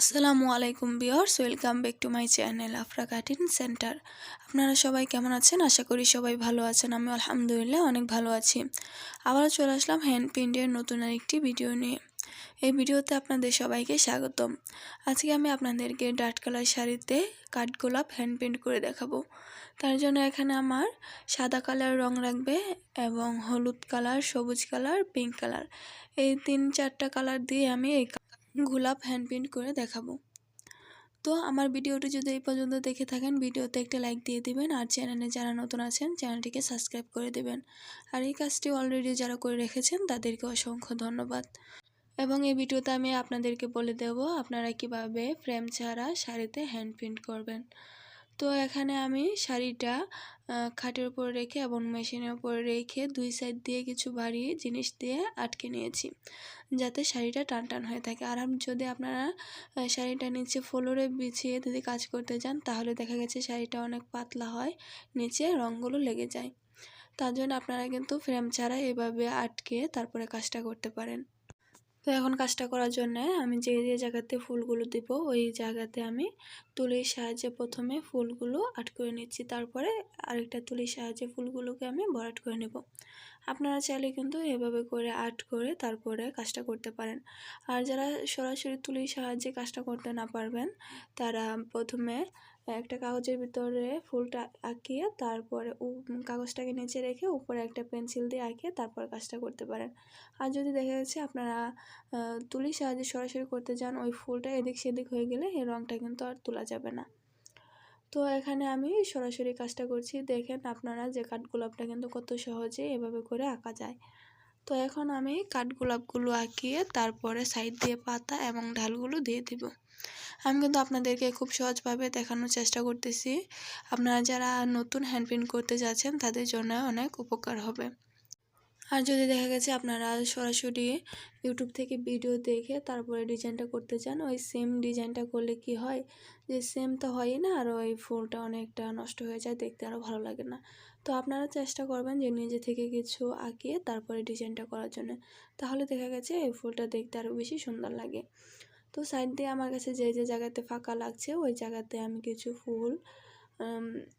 আসসালামু আলাইকুম viewers welcome back to my channel Afra cutting centre. আপনারা সবাই কেমন আছেন? আশা করি সবাই ভালো আছেন আমি আলহামদুলিল্লাহ অনেক ভালো আছি। আবারও চলে আসলাম হ্যান্ড প্রিন্টের নতুন আরেকটি ভিডিও নিয়ে। এই ভিডিওতে আপনাদের সবাইকে স্বাগতম। আজকে আমি আপনাদেরকে ডার্ট কালার শাড়িতে কাঠগোলাপ হ্যান্ড প্রিন্ট করে দেখাবো। তার জন্য এখানে আমার সাদা কালার রং রাখবে এবং হলুদ কালার, সবুজ কালার, পিঙ্ক কালার। এই তিন চারটা কালার দিয়ে আমি এই গোলাপ হ্যান্ড প্রিন্ট করে দেখাবো। তো আমার ভিডিওটি যদি এই পর্যন্ত দেখে থাকেন, ভিডিওতে একটা লাইক দিয়ে দিবেন আর চ্যানেলে যারা নতুন আছেন চ্যানেলটিকে সাবস্ক্রাইব করে দেবেন। আর এই কাজটি অলরেডি যারা করে রেখেছেন, তাদেরকে অসংখ্য ধন্যবাদ। এবং এই ভিডিওতে আমি আপনাদেরকে বলে দেব, আপনারা কীভাবে ফ্রেম ছাড়া শাড়িতে হ্যান্ড প্রিন্ট করবেন। তো এখানে আমি শাড়িটা খাটের উপর রেখে এবং মেশিনের উপর রেখে দুই সাইড দিয়ে কিছু ভারী জিনিস দিয়ে আটকে নিয়েছি, যাতে শাড়িটা টান টান হয়ে থাকে। আর যদি আপনারা শাড়িটা নিচে ফ্লোরে বিছিয়ে যদি কাজ করতে যান, তাহলে দেখা গেছে শাড়িটা অনেক পাতলা হয়, নিচে রঙগুলো লেগে যায়। তার জন্য আপনারা কিন্তু ফ্রেম ছাড়া এভাবে আটকে তারপরে কাজটা করতে পারেন। তো এখন কাজটা করার জন্য আমি যে যে জায়গাতে ফুলগুলো দিব, ওই জায়গাতে আমি তুলির সাহায্যে প্রথমে ফুলগুলো আট করে নিচ্ছি। তারপরে আরেকটা তুলির সাহায্যে ফুলগুলোকে আমি ভরাট করে নেব। আপনারা চাইলে কিন্তু এভাবে করে আর্ট করে তারপরে কাজটা করতে পারেন। আর যারা সরাসরি তুলির সাহায্যে কাজটা করতে না পারবেন, তারা প্রথমে একটা কাগজের ভিতরে ফুলটা আঁকিয়ে তারপরে কাগজটাকে নিচে রেখে উপরে একটা পেন্সিল দিয়ে আঁকিয়ে তারপর কাজটা করতে পারেন। আর যদি দেখা যাচ্ছে আপনারা তুলির সাহায্যে সরাসরি করতে যান ওই ফুলটা এদিক সেদিক হয়ে গেলে এই রঙটা কিন্তু আর তোলা যাবে না। তো এখানে আমি সরাসরি কাজটা করছি। দেখেন আপনারা যে কাঠগোলাপটা কিন্তু কত সহজে এভাবে করে আঁকা যায়। তো এখন আমি কাঠগোলাপগুলো আঁকিয়ে তারপরে সাইড দিয়ে পাতা এবং ঢালগুলো দিয়ে দিব। আমি কিন্তু আপনাদেরকে খুব সহজভাবে দেখানোর চেষ্টা করতেছি। আপনারা যারা নতুন হ্যান্ড প্রিন্ট করতে যাচ্ছেন, তাদের জন্য অনেক উপকার হবে। আর যদি দেখা গেছে আপনারা সরাসরি ইউটিউব থেকে ভিডিও দেখে তারপরে ডিজাইনটা করতে চান, ওই সেম ডিজাইনটা করলে কি হয়? যে সেম তো হয়ই না, আর ওই ফুলটা অনেকটা নষ্ট হয়ে যায়, দেখতে আরও ভালো লাগে না। তো আপনারা চেষ্টা করবেন যে নিজে থেকে কিছু আঁকিয়ে তারপরে ডিজাইনটা করার জন্য। তাহলে দেখা গেছে এই ফুলটা দেখতে আরও বেশি সুন্দর লাগে। তো সাইড দিয়ে আমার কাছে যে যে জায়গাতে ফাঁকা লাগছে, ওই জায়গাতে আমি কিছু ফুল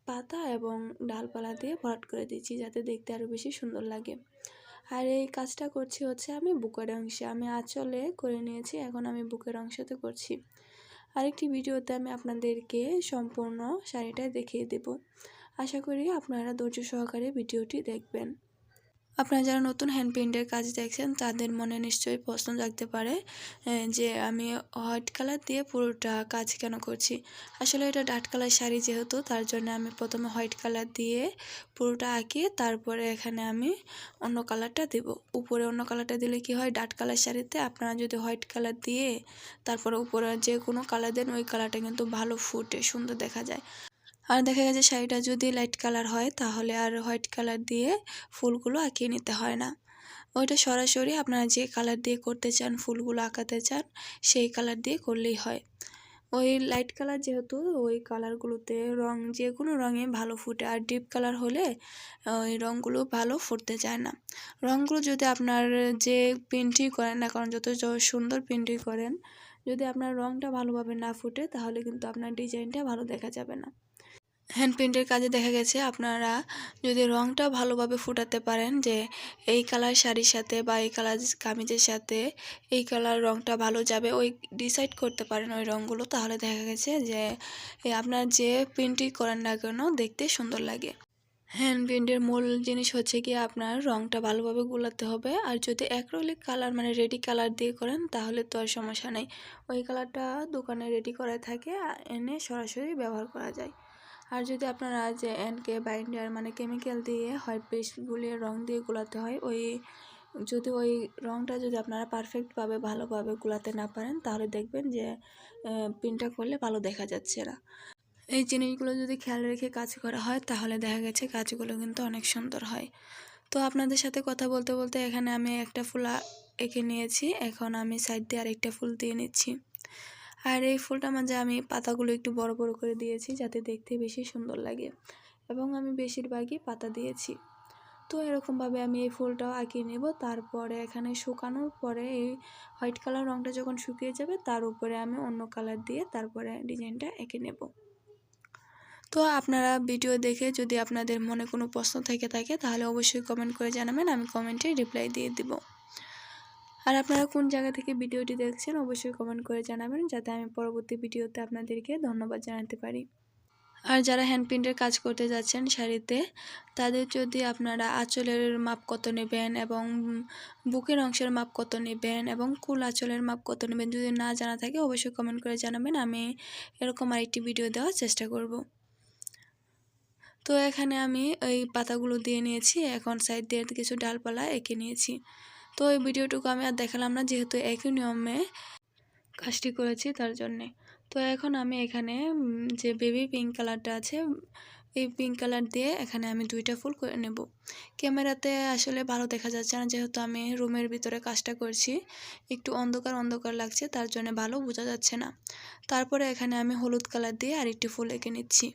পাতা এবং ডালপালা দিয়ে ভরাট করে দিচ্ছি যাতে দেখতে আরও বেশি সুন্দর লাগে। আর এই কাজটা করছি হচ্ছে আমি বুকের অংশে। আমি আঁচলে করে নিয়েছি, এখন আমি বুকের অংশতে করছি। আরেকটি ভিডিওতে আমি আপনাদেরকে সম্পূর্ণ শাড়িটা দেখিয়ে দেব। আশা করি আপনারা ধৈর্য সহকারে ভিডিওটি দেখবেন। আপনারা যারা নতুন হ্যান্ড পেন্টের কাজ দেখছেন, তাদের মনে নিশ্চয়ই প্রশ্ন জাগতে পারে যে আমি হোয়াইট কালার দিয়ে পুরোটা কাজ কেন করছি? আসলে এটা ডাট কালার শাড়ি যেহেতু, তার জন্য আমি প্রথমে হোয়াইট কালার দিয়ে পুরোটা আঁকিয়ে তারপরে এখানে আমি অন্য কালারটা দেব। উপরে অন্য কালারটা দিলে কি হয়? ডাট কালার শাড়িতে আপনারা যদি হোয়াইট কালার দিয়ে, তারপরে উপরে যে কোনো কালার দেন, ওই কালারটা কিন্তু ভালো ফুটে, সুন্দর দেখা যায়। আর দেখা গেছে শাড়িটা যদি লাইট কালার হয়, তাহলে আর হোয়াইট কালার দিয়ে ফুলগুলো আঁকিয়ে নিতে হয় না। ওইটা সরাসরি আপনারা যে কালার দিয়ে করতে চান, ফুলগুলো আঁকাতে চান, সেই কালার দিয়ে করলেই হয়। ওই লাইট কালার যেহেতু, ওই কালারগুলোতে রং, যে কোনো রঙে ভালো ফুটে। আর ডিপ কালার হলে ওই রঙগুলো ভালো ফুটতে চায় না। রঙগুলো যদি আপনার যে পেন্টিং করেন না কারণ যত সুন্দর পেন্টিং করেন, যদি আপনার রঙটা ভালোভাবে না ফুটে, তাহলে কিন্তু আপনার ডিজাইনটা ভালো দেখা যাবে না। হ্যান্ড প্রিন্টের কাজে দেখা গেছে, আপনারা যদি রঙটা ভালোভাবে ফুটাতে পারেন যে এই কালার শাড়ির সাথে বা এই কালার কামিজের সাথে এই কালার রঙটা ভালো যাবে, ওই ডিসাইড করতে পারেন ওই রঙগুলো তাহলে দেখা গেছে যে আপনার যে প্রিন্টই করেন না কেন দেখতে সুন্দর লাগে। হ্যান্ড প্রিন্টের মূল জিনিস হচ্ছে কি, আপনার রঙটা ভালোভাবে গুলাতে হবে, আর যদি অ্যাক্রোলিক কালার মানে রেডি কালার দিয়ে করেন, তাহলে তো আর সমস্যা নেই। ওই কালারটা দোকানে রেডি করা থাকে, এনে সরাসরি ব্যবহার করা যায়। আর যদি আপনারা যে এনকে বাইন্ডার মানে কেমিক্যাল দিয়ে হয় পেস্ট গুলিয়ে রং দিয়ে গোলাতে হয়, ওই যদি ওই রংটা যদি আপনারা পারফেক্টভাবে ভালোভাবে গোলাতে না পারেন, তাহলে দেখবেন যে প্রিন্টটা করলে ভালো দেখা যাচ্ছে না। এই জিনিসগুলো যদি খেয়াল রেখে কাজ করা হয়, তাহলে দেখা গেছে কাজগুলো কিন্তু অনেক সুন্দর হয়। তো আপনাদের সাথে কথা বলতে বলতে এখানে আমি একটা ফুল এঁকে নিয়েছি, এখন আমি সাইড দিয়ে আরেকটা ফুল দিয়ে নিচ্ছি। আর এই ফুলটা মাঝে আমি পাতাগুলো একটু বড় বড় করে দিয়েছি যাতে দেখতে বেশি সুন্দর লাগে এবং আমি বেশিরভাগই পাতা দিয়েছি। তো এরকমভাবে আমি এই ফুলটাও আঁকিয়ে নেব, তারপরে এখানে শুকানোর পরে এই হোয়াইট কালার রঙটা যখন শুকিয়ে যাবে, তার উপরে আমি অন্য কালার দিয়ে তারপরে ডিজাইনটা এঁকে নেব। তো আপনারা ভিডিও দেখে যদি আপনাদের মনে কোনো প্রশ্ন থেকে থাকে, তাহলে অবশ্যই কমেন্ট করে জানাবেন, আমি কমেন্টে রিপ্লাই দিয়ে দিব। আর আপনারা কোন জায়গা থেকে ভিডিওটি দেখছেন অবশ্যই কমেন্ট করে জানাবেন যাতে আমি পরবর্তী ভিডিওতে আপনাদেরকে ধন্যবাদ জানাতে পারি। আর যারা হ্যান্ড প্রিন্টের কাজ করতে যাচ্ছেন শাড়িতে, তাদের যদি আপনারা আঁচলের মাপ কত নেবেন এবং বুকের অংশের মাপ কত নেবেন এবং কুল আঁচলের মাপ কত নেবেন যদি না জানা থাকে অবশ্যই কমেন্ট করে জানাবেন, আমি এরকম আরেকটি ভিডিও দেওয়ার চেষ্টা করব। তো এখানে আমি এই পাতাগুলো দিয়ে নিয়েছি, এখন সাইড দিয়ে কিছু ডালপালা এঁকে নিয়েছি। তো এই ভিডিওটুকু আমি আর দেখালাম না, যেহেতু একই নিয়মে কাজটি করেছি তার জন্যে। তো এখন আমি এখানে যে বেবি পিঙ্ক কালারটা আছে, এই পিঙ্ক কালার দিয়ে এখানে আমি দুইটা ফুল করে নেব। ক্যামেরাতে আসলে ভালো দেখা যাচ্ছে না, যেহেতু আমি রুমের ভিতরে কাজটা করছি। একটু অন্ধকার অন্ধকার লাগছে, তার জন্য ভালো বোঝা যাচ্ছে না। তারপরে এখানে আমি হলুদ কালার দিয়ে আরেকটি ফুল এঁকে নিচ্ছি।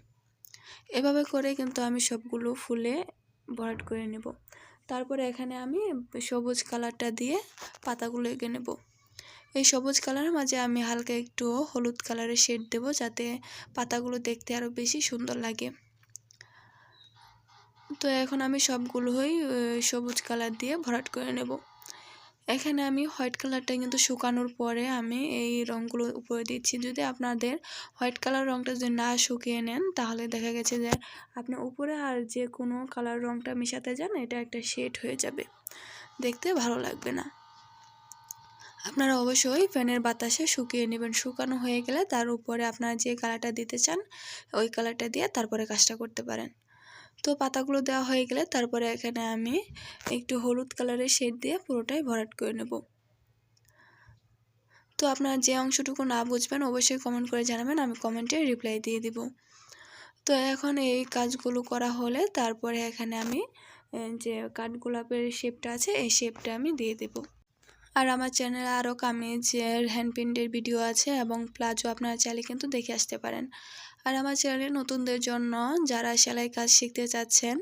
এভাবে করে কিন্তু আমি সবগুলো ফুলে ভরাট করে নেব। তারপরে এখানে আমি সবুজ কালারটা দিয়ে পাতাগুলো এঁকে নেব। এই সবুজ কালারের মাঝে আমি হালকা একটু হলুদ কালারের শেড দেব যাতে পাতাগুলো দেখতে আরও বেশি সুন্দর লাগে। তো এখন আমি সবগুলোই সবুজ কালার দিয়ে ভরাট করে নেব। এখানে আমি হোয়াইট কালারটা কিন্তু শুকানোর পরে আমি এই রঙগুলো উপরে দিচ্ছি। যদি আপনাদের হোয়াইট কালার রঙটা যদি না শুকিয়ে নেন, তাহলে দেখা গেছে যে আপনি উপরে আর যে কোনো কালার রঙটা মেশাতে যান, এটা একটা শেড হয়ে যাবে। দেখতে ভালো লাগবে না। আপনারা অবশ্যই ফ্যানের বাতাসে শুকিয়ে নেবেন। শুকানো হয়ে গেলে তার উপরে আপনারা যে কালারটা দিতে চান, ওই কালারটা দিয়ে তারপরে কাজটা করতে পারেন। তো পাতাগুলো দেওয়া হয়ে গেলে তারপরে এখানে আমি একটু হলুদ কালারের শেড দিয়ে পুরোটাই ভরাট করে নেব। তো আপনারা যে অংশটুকু না বুঝবেন অবশ্যই কমেন্ট করে জানাবেন, আমি কমেন্টে রিপ্লাই দিয়ে দিব। তো এখন এই কাজগুলো করা হলে তারপরে এখানে আমি যে কাঠগোলাপের শেপটা আছে, এই শেপটা আমি দিয়ে দেব। আর আমার চ্যানেলে আরও কামিজের হ্যান্ড প্রিন্টের ভিডিও আছে এবং প্লাজো আপনারা চাইলে কিন্তু দেখে আসতে পারেন। আর আমার চ্যানেলে নতুনদের জন্য যারা সেলাই কাজ শিখতে চাচ্ছেন,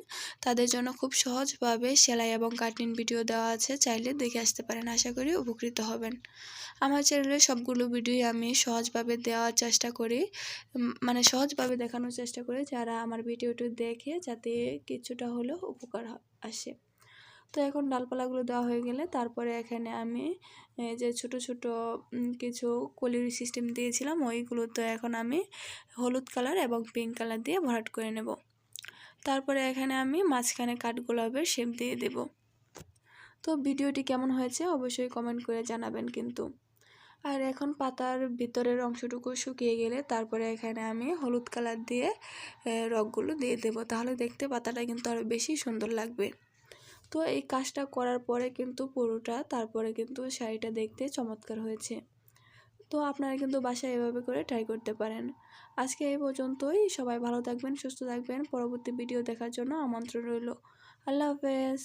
তাদের জন্য খুব সহজভাবে সেলাই এবং কাটিং ভিডিও দেওয়া আছে, চাইলে দেখে আসতে পারেন। আশা করি উপকৃত হবেন। আমার চ্যানেলে সবগুলো ভিডিও আমি সহজভাবে দেওয়ার চেষ্টা করি মানে সহজভাবে দেখানোর চেষ্টা করি, যারা আমার ভিডিওটি দেখে যাতে কিছুটা হলেও উপকার আসে। তো এখন ডালপালাগুলো দেওয়া হয়ে গেলে তারপরে এখানে আমি যে ছোট ছোট কিছু কলির সিস্টেম দিয়েছিলাম, ওইগুলো তো এখন আমি হলুদ কালার এবং পিঙ্ক কালার দিয়ে ভরাট করে নেব। তারপরে এখানে আমি মাঝখানে কাঠগোলাপের শেপ দিয়ে দেব। তো ভিডিওটি কেমন হয়েছে অবশ্যই কমেন্ট করে জানাবেন কিন্তু। আর এখন পাতার ভিতরের অংশটুকু শুকিয়ে গেলে তারপরে এখানে আমি হলুদ কালার দিয়ে রগগুলো দিয়ে দেব। তাহলে দেখতে পাতাটা কিন্তু আরও বেশি সুন্দর লাগবে। তো এই কাজটা করার পরে কিন্তু পুরোটা, তারপরে কিন্তু শাড়িটা দেখতে চমৎকার হয়েছে। তো আপনারা কিন্তু বাসায় এভাবে করে ট্রাই করতে পারেন। আজকে এই পর্যন্তই। সবাই ভালো থাকবেন, সুস্থ থাকবেন। পরবর্তী ভিডিও দেখার জন্য আমন্ত্রণ রইল। আল্লাহ হাফেজ।